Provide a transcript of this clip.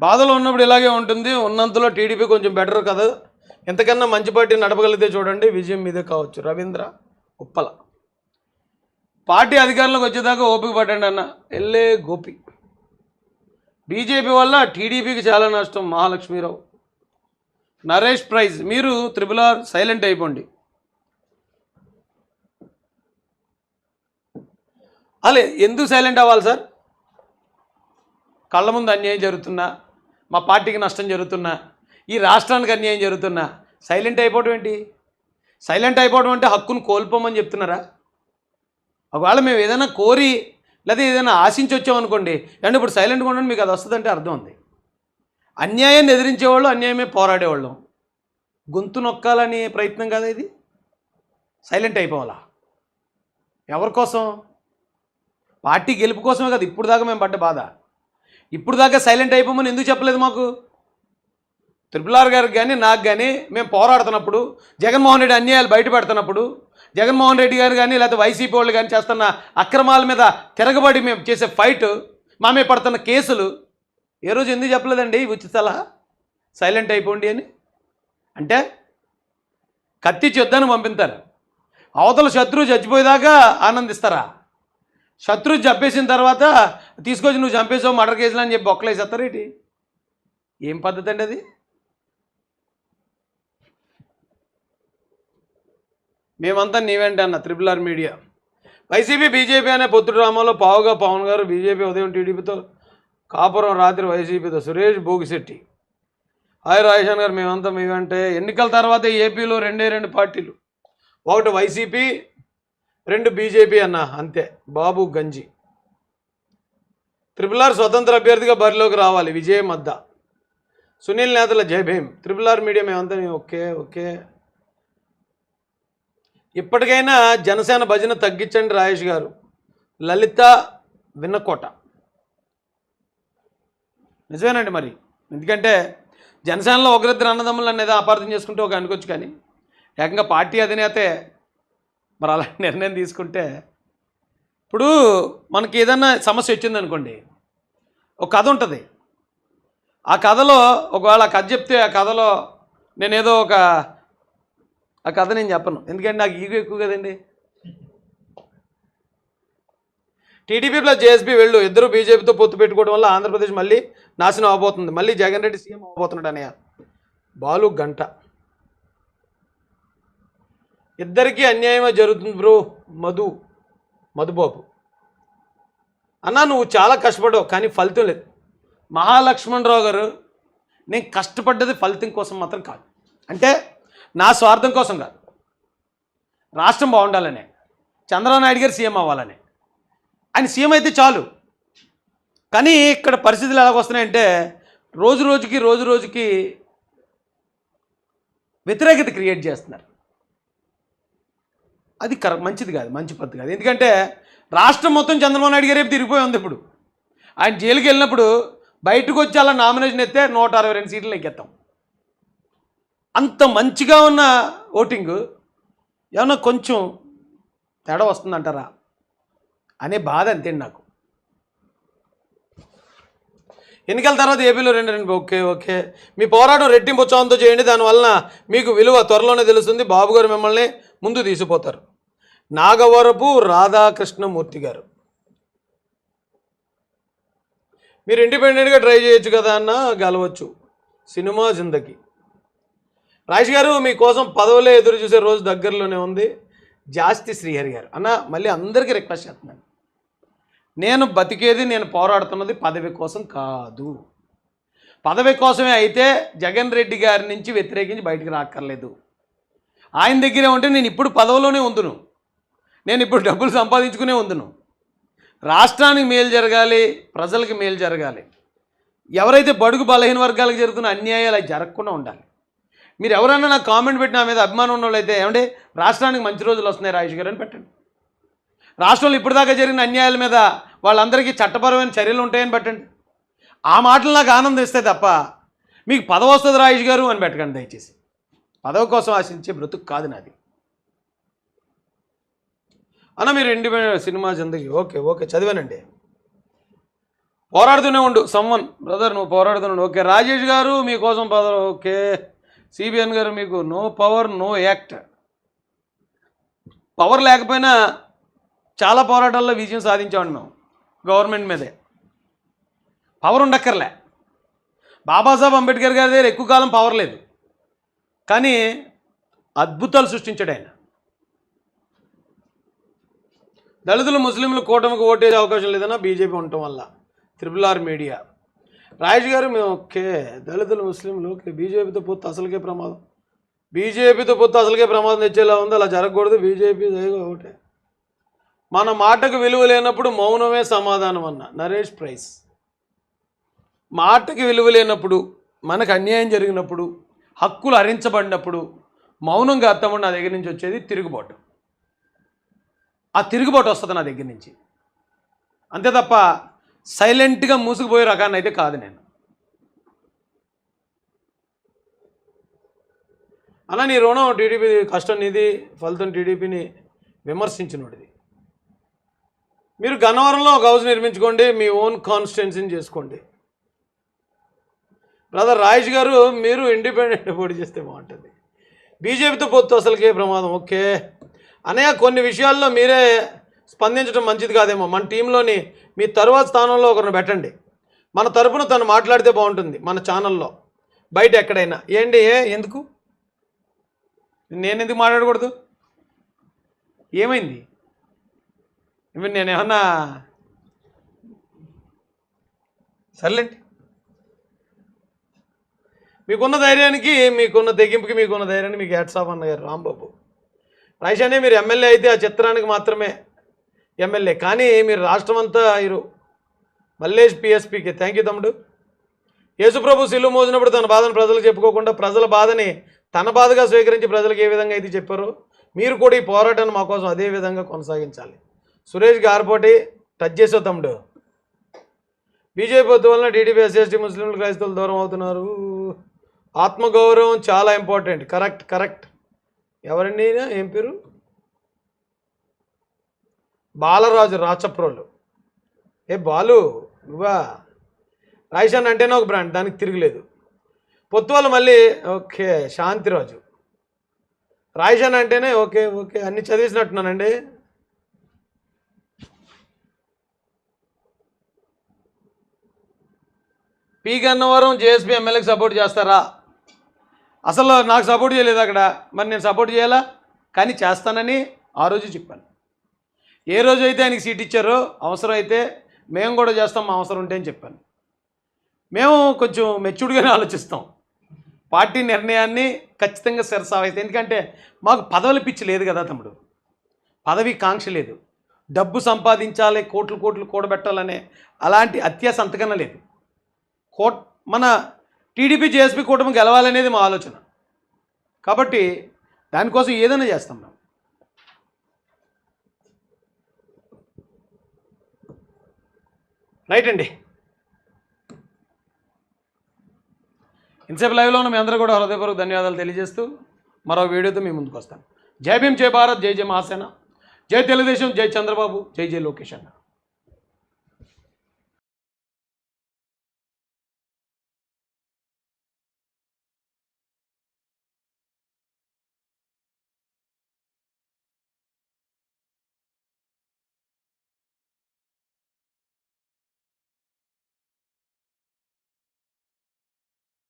బాధలో ఉన్నప్పుడు ఇలాగే ఉంటుంది. ఉన్నంతలో టీడీపీ కొంచెం బెటర్ కదా. ఎంతకన్నా మంచి పార్టీ నడపగలిగితే చూడండి విజయం మీదే కావచ్చు. రవీంద్ర ఉప్పల. పార్టీ అధికారంలోకి వచ్చేదాకా ఓపిక పట్టండి అన్న. ఎల్లే గోపి. బీజేపీ వల్ల టీడీపీకి చాలా నష్టం మహాలక్ష్మీరావు. నరేష్ ప్రైజ్. మీరు త్రిపుల్ ఆర్ సైలెంట్ అయిపోండి. అలే ఎందుకు సైలెంట్ అవ్వాలి సార్? కళ్ళ ముందు అన్యాయం జరుగుతున్నా మా పార్టీకి నష్టం జరుగుతున్నా ఈ రాష్ట్రానికి అన్యాయం జరుగుతున్నా సైలెంట్ అయిపోవడం ఏంటి? సైలెంట్ అయిపోవడం అంటే హక్కును కోల్పోమని చెప్తున్నారా? ఒకవేళ మేము ఏదైనా కోరి లేదా ఏదైనా ఆశించి వచ్చామనుకోండి అంటే ఇప్పుడు సైలెంట్గా ఉండండి మీకు అది వస్తుందంటే అర్థం ఉంది. అన్యాయాన్ని ఎదిరించేవాళ్ళు అన్యాయమే పోరాడేవాళ్ళం. గొంతు నొక్కాలనే ప్రయత్నం కదా ఇది? సైలెంట్ అయిపోవాలా? ఎవరి కోసం? పార్టీ గెలుపు కోసమే కదా ఇప్పుడు దాకా మేము పడ్డ బాధ. ఇప్పుడు దాకా సైలెంట్ అయిపోమని ఎందుకు చెప్పలేదు మాకు? త్రిపుల్ ఆర్ గారికి కానీ నాకు కానీ మేము పోరాడుతున్నప్పుడు జగన్మోహన్ రెడ్డి అన్యాయాలు బయట పెడుతున్నప్పుడు జగన్మోహన్ రెడ్డి గారు కానీ లేకపోతే వైసీపీ వాళ్ళు కానీ చేస్తున్న అక్రమాల మీద తిరగబడి మేము చేసే ఫైట్ మా మీద పడుతున్న కేసులు ఏ రోజు ఎందుకు చెప్పలేదండి ఉచిత సలహా? సైలెంట్ అయిపోండి అని. అంటే కత్తి యుద్ధాన్ని పంపిస్తారు. అవతల శత్రువు చచ్చిపోయేదాకా ఆనందిస్తారా? శత్రువు చంపేసిన తర్వాత తీసుకొచ్చి నువ్వు చంపేసావు మర్డర్ కేసులు అని చెప్పి బొక్కలేసేస్తారు ఏంటి? ఏం పద్ధతి అండి అది? మేమంతా నీవేంటి అన్న? Triple R media YCP BJP అనే పొత్తు డ్రామాలో పావుగా పవన్ గారు బీజేపీ ఉదయం టీడీపీతో కాపురం రాత్రి వైసీపీతో సురేష్ భోగిశెట్టి. హాయ్ రాజేషన్ గారు మేమంతా మేమంటే ఎన్నికల తర్వాత ఏపీలో రెండే రెండు పార్టీలు. ఒకటి వైసీపీ రెండు బీజేపీ అన్న అంతే. బాబు గంజి. త్రిపుల్ ఆర్ స్వతంత్ర అభ్యర్థిగా బరిలోకి రావాలి విజయ్ మద్ద. సునీల్ నేతల Jai Bhim. Triple R media మేమంతా మేము ఓకే ఓకే. ఇప్పటికైనా జనసేన భజన తగ్గించండి రాజేష్ గారు. లలిత విన్నకోట. నిజమేనండి మరి. ఎందుకంటే జనసేనలో ఒకరిద్దరు అన్నదమ్ములు అనేది అపార్థం చేసుకుంటే ఒక అనుకోవచ్చు కానీ ఏకంగా పార్టీ అధినేతే మరి అలా నిర్ణయం తీసుకుంటే ఇప్పుడు మనకి ఏదన్నా సమస్య వచ్చిందనుకోండి ఒక కథ ఉంటుంది. ఆ కథలో ఒకవేళ ఆ కథ చెప్తే ఆ కథలో నేనేదో ఒక ఆ కథ నేను చెప్పను. ఎందుకంటే నాకు ఈగో ఎక్కువ కదండి. టీడీపీ ప్లస్ జేఎస్పీ వెళ్ళు ఇద్దరు బీజేపీతో పొత్తు పెట్టుకోవడం వల్ల ఆంధ్రప్రదేశ్ మళ్ళీ నాశనం అవబోతుంది. మళ్ళీ జగన్ రెడ్డి సీఎం అవబోతున్నాడు అనయ్య బాలు గంట. ఇద్దరికీ అన్యాయమే జరుగుతుంది బ్రో. మధు మధుబాబు. అన్నా నువ్వు చాలా కష్టపడవు కానీ ఫలితం లేదు. మహాలక్ష్మణరావు గారు నేను కష్టపడ్డది ఫలితం కోసం మాత్రం కాదు. అంటే నా స్వార్థం కోసం కాదు. రాష్ట్రం బాగుండాలనే. చంద్రబాబు నాయుడు గారు సీఎం అవ్వాలని. ఆయన సీఎం అయితే చాలు. కానీ ఇక్కడ పరిస్థితులు ఎలాగొస్తున్నాయంటే రోజు రోజుకి రోజు రోజుకి వ్యతిరేకత క్రియేట్ చేస్తున్నారు. అది కర మంచిది కాదు మంచి పద్ధతి కాదు. ఎందుకంటే రాష్ట్రం మొత్తం చంద్రబాబు నాయుడు గారు రేపు తిరిగిపోయి ఉంది ఇప్పుడు. ఆయన జైలుకి వెళ్ళినప్పుడు బయటకు వచ్చి అలా నామినేషన్ ఎత్తే నూట అరవై రెండు సీట్లు ఎక్కేస్తాం అంత మంచిగా ఉన్న ఓటింగ్ ఏమన్నా కొంచెం తేడా వస్తుందంటారా? అనే బాధ అంతేండి నాకు. ఎన్నికల తర్వాత ఏపీలో రెండు రెండు ఓకే ఓకే. మీ పోరాటం రెట్టింపు ఉత్సాహంతో చేయండి. దానివల్ల మీకు విలువ త్వరలోనే తెలుస్తుంది. బాబు గారు మిమ్మల్ని ముందు తీసిపోతారు. నాగవరపు రాధాకృష్ణమూర్తి గారు. మీరు ఇండిపెండెంట్గా ట్రై చేయొచ్చు కదా అన్న గెలవచ్చు. సినిమా జిందకి రాజేష్ గారు మీకోసం పదవులే ఎదురు చూసే రోజు దగ్గరలోనే ఉంది. జాస్తి శ్రీహరి గారు. అన్న మళ్ళీ అందరికీ రిక్వెస్ట్ చేస్తున్నాను నేను బతికేది నేను పోరాడుతున్నది పదవి కోసం కాదు. పదవి కోసమే అయితే జగన్ రెడ్డి గారి నుంచి వ్యతిరేకించి బయటికి రాక్కర్లేదు. ఆయన దగ్గరే ఉంటే నేను ఇప్పుడు పదవిలోనే ఉందును. నేను ఇప్పుడు డబ్బులు సంపాదించుకునే ఉందును. రాష్ట్రానికి మేలు జరగాలి ప్రజలకు మేలు జరగాలి. ఎవరైతే బడుగు బలహీన వర్గాలకు జరుగుతున్న అన్యాయాలు అవి జరగకుండా ఉండాలి. మీరు ఎవరైనా నాకు కామెంట్ పెట్టి నా మీద అభిమానం ఉన్న వాళ్ళైతే ఏమంటే రాష్ట్రానికి మంచి రోజులు వస్తున్నాయి రాజేష్ గారు అని పెట్టండి. రాష్ట్రంలో ఇప్పటిదాకా జరిగిన అన్యాయాల మీద వాళ్ళందరికీ చట్టపరమైన చర్యలు ఉంటాయని పెట్టండి. ఆ మాటలు నాకు ఆనందం ఇస్తే తప్ప మీకు పదవి వస్తుంది రాజేష్ గారు అని పెట్టకండి దయచేసి. పదవి కోసం ఆశించే బ్రతుకు కాదు నాది. అన్న మీరు independent cinema Zindagi. Okay okay చదివానండి. పోరాడుతూనే ఉండు. సమ్మన్ బ్రదర్ నువ్వు పోరాడుతూనే ఓకే రాజేష్ గారు మీకోసం పదర్ ఓకే. సిబిఎన్ గారు మీకు no power no act power లేకపోయినా చాలా పోరాటాల్లో విజయం సాధించామండి మేము గవర్నమెంట్ మీదే. పవర్ ఉండక్కర్లే. బాబాసాహెబ్ అంబేద్కర్ గారి దగ్గర ఎక్కువ కాలం పవర్ లేదు. కానీ అద్భుతాలు సృష్టించాడు ఆయన. దళితులు ముస్లింలు కూటమికి ఓటేసే అవకాశం లేదన్నా బీజేపీ ఉండటం వల్ల. Triple R media. రాజేష్ గారు మేము ఓకే. దళితులు ముస్లింలు ఓకే. బీజేపీతో పొత్తు అసలుకే ప్రమాదం. బీజేపీతో పొత్తు అసలుకే ప్రమాదం తెచ్చేలా ఉంది. అలా జరగకూడదు. బీజేపీ ఒకటే మన మాటకు విలువ లేనప్పుడు మౌనమే సమాధానం అన్న నరేష్ ప్రైస్. మాటకి విలువ లేనప్పుడు మనకు అన్యాయం జరిగినప్పుడు హక్కులు హరించబడినప్పుడు మౌనంగా అత్తమ్మ నా దగ్గర నుంచి వచ్చేది తిరుగుబాటు. ఆ తిరుగుబాటు వస్తుంది నా దగ్గర నుంచి. అంతే తప్ప సైలెంట్గా మూసుకుపోయే రకాన్ని అయితే కాదు నేను. అలా నీ రుణం టీడీపీ కష్టం నీది ఫలితం టీడీపీని విమర్శించినోడిది. మీరు గన్నవరంలో ఒక హౌస్ నిర్మించుకోండి మీ ఓన్ కాన్స్టిట్యున్సీని చేసుకోండి. బ్రదర్ రాజేష్ గారు మీరు ఇండిపెండెంట్ పోటీ చేస్తే బాగుంటుంది. బీజేపీతో పొత్తు అసలుకే ప్రమాదం ఓకే. అనయ్య కొన్ని విషయాల్లో మీరే స్పందించడం మంచిది కాదేమో. మన టీంలోని మీ తరువాత స్థానంలో ఒకరిని పెట్టండి. మన తరపున తను మాట్లాడితే బాగుంటుంది మన ఛానల్లో. బయట ఎక్కడైనా. ఏంటి ఏ ఎందుకు? నేను ఎందుకు మాట్లాడకూడదు? ఏమైంది? నేను ఏమన్నా సర్లేండి మీకున్న ధైర్యానికి మీకున్న తెగింపుకి మీకున్న ధైర్యానికి మీకు హ్యాట్స్ ఆఫ్ అన్నగారు రాంబాబు. రాయిషానే మీరు ఎమ్మెల్యే అయితే ఆ చిత్రానికి మాత్రమే ఎమ్మెల్యే. కానీ మీరు రాష్ట్రం అంతా ఇరు. మల్లేష్ పిఎస్పీకి. థ్యాంక్ యూ తమ్ముడు. యేసుప్రభు సిల్లు మోసినప్పుడు తన బాధను ప్రజలు చెప్పుకోకుండా ప్రజల బాధని తన బాధగా స్వీకరించి ప్రజలకు ఏ విధంగా అయితే చెప్పారో మీరు కూడా ఈ పోరాటాన్ని మా కోసం అదే విధంగా కొనసాగించాలి. సురేష్ గారిపోటి టచ్ చేసావు తమ్ముడు. బీజేపీ పొత్తు వలన టీడీపీ ఎస్ఎస్టీ ముస్లింలు క్రైస్తవులు దూరం అవుతున్నారు. ఆత్మగౌరవం చాలా ఇంపార్టెంట్. Correct correct. ఎవరండి ఏం పేరు? బాలరాజు రాచప్రోలు. ఏ బాలు నువ్వా? రాయిషాన్ అంటేనే ఒక బ్రాండ్ దానికి తిరగలేదు. పొత్తువాళ్ళు మళ్ళీ ఓకే శాంతిరాజు. రాయిషాన్ అంటేనే ఓకే ఓకే అన్ని చదివేసినట్టున్నానండి. పీ గన్నవరం జేఎస్పీ ఎమ్మెల్యేకి సపోర్ట్ చేస్తారా? అసలు నాకు సపోర్ట్ చేయలేదు అక్కడ. మరి నేను సపోర్ట్ చేయాలా? కానీ చేస్తానని ఆ రోజు చెప్పాను. ఏ రోజు అయితే ఆయనకి సీట్ ఇచ్చారో అవసరం అయితే మేము కూడా చేస్తాం మా అవసరం ఉంటే అని చెప్పాను. మేము కొంచెం మెచ్యూర్డ్గానే ఆలోచిస్తాం. పార్టీ నిర్ణయాన్ని ఖచ్చితంగా శిరసావైతే ఎందుకంటే మాకు పదవుల పిచ్చి లేదు కదా తమ్ముడు. పదవి కాంక్ష లేదు. డబ్బు సంపాదించాలి కోట్లు కోట్లు కూడబెట్టాలనే అలాంటి అత్యాస అంతకన్నా లేదు. కోట్ మన టీడీపీ జేఎస్పీ కూటమి గెలవాలనేది మా ఆలోచన. కాబట్టి దానికోసం ఏదైనా చేస్తాం మేము. రైట్ అండి. ఇన్సెప్ లైవ్లో ఉన్న మీ అందరూ కూడా హృదయపూర్వక ధన్యవాదాలు తెలియజేస్తూ మరో వీడియోతో మీ ముందుకు వస్తాను. జై భీమ్ జై భారత్ జై జై మహాసేన. జై తెలుగుదేశం జై చంద్రబాబు జై జై లోకేష్ అన్న.